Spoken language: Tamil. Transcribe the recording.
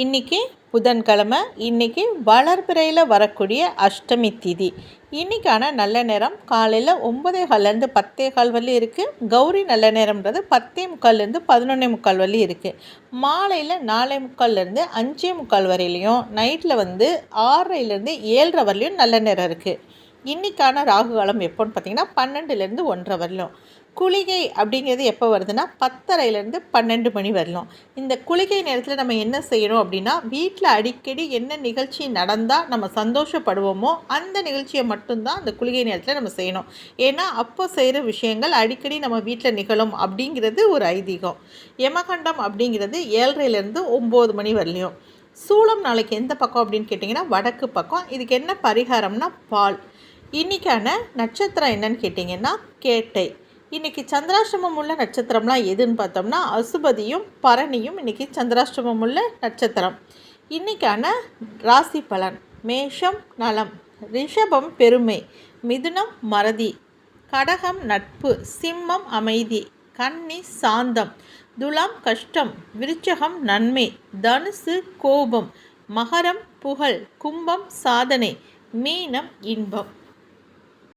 இன்னைக்கு புதன்கிழமை இன்னைக்கு வளர்பிறையில் வரக்கூடிய அஷ்டமி திதி. இன்றைக்கான நல்ல நேரம் காலையில் ஒம்பதே கால்லேருந்து பத்தே கால் வரலையும் இருக்குது கௌரி நல்ல நேரம்ன்றது பத்தே முக்கால்லேருந்து பதினொன்னே முக்கால் வரலையும் இருக்குது மாலையில் நாலே முக்கால்லேருந்து அஞ்சே முக்கால் வரையிலையும் நைட்டில் வந்து ஆறரைலேருந்து ஏழரை வரலையும் நல்ல நேரம் இருக்குது இன்றைக்கான ராகு காலம் எப்போன்னு பார்த்தீங்கன்னா பன்னெண்டுலேருந்து ஒன்றரை வரலும். குளிகை அப்படிங்கிறது எப்போ வருதுன்னா பத்தரைலேருந்து பன்னெண்டு மணி வரலும். இந்த குளிகை நேரத்தில் நம்ம என்ன செய்யணும் அப்படின்னா வீட்டில் அடிக்கடி என்ன நிகழ்ச்சி நடந்தால் நம்ம சந்தோஷப்படுவோமோ அந்த நிகழ்ச்சியை மட்டும்தான் அந்த குளிகை நேரத்தில் நம்ம செய்யணும். ஏன்னா அப்போ செய்கிற விஷயங்கள் அடிக்கடி நம்ம வீட்டில் நிகழும் அப்படிங்கிறது ஒரு ஐதீகம். யமகண்டம் அப்படிங்கிறது ஏழரைலேருந்து ஒம்பது மணி வரலையும். சூளம் நாளைக்கு எந்த பக்கம் அப்படின்னு கேட்டிங்கன்னா வடக்கு பக்கம். இதுக்கு என்ன பரிகாரம்னா பால். இன்றைக்கான நட்சத்திரம் என்னன்னு கேட்டிங்கன்னா கேட்டை. இன்றைக்கி சந்திராஷ்டமம் உள்ள நட்சத்திரம்லாம் எதுன்னு பார்த்தோம்னா அசுபதியும் பரணியும் இன்றைக்கி சந்திராஷ்டமம் உள்ள நட்சத்திரம். இன்றைக்கான ராசி பலன் மேஷம் நலம் ரிஷபம் பெருமை மிதுனம் மறதி கடகம் நட்பு சிம்மம் அமைதி கன்னி சாந்தம் துலாம் கஷ்டம் விருச்சகம் நன்மை தனுசு கோபம் மகரம் புகழ் கும்பம் சாதனை மீனம் இன்பம்.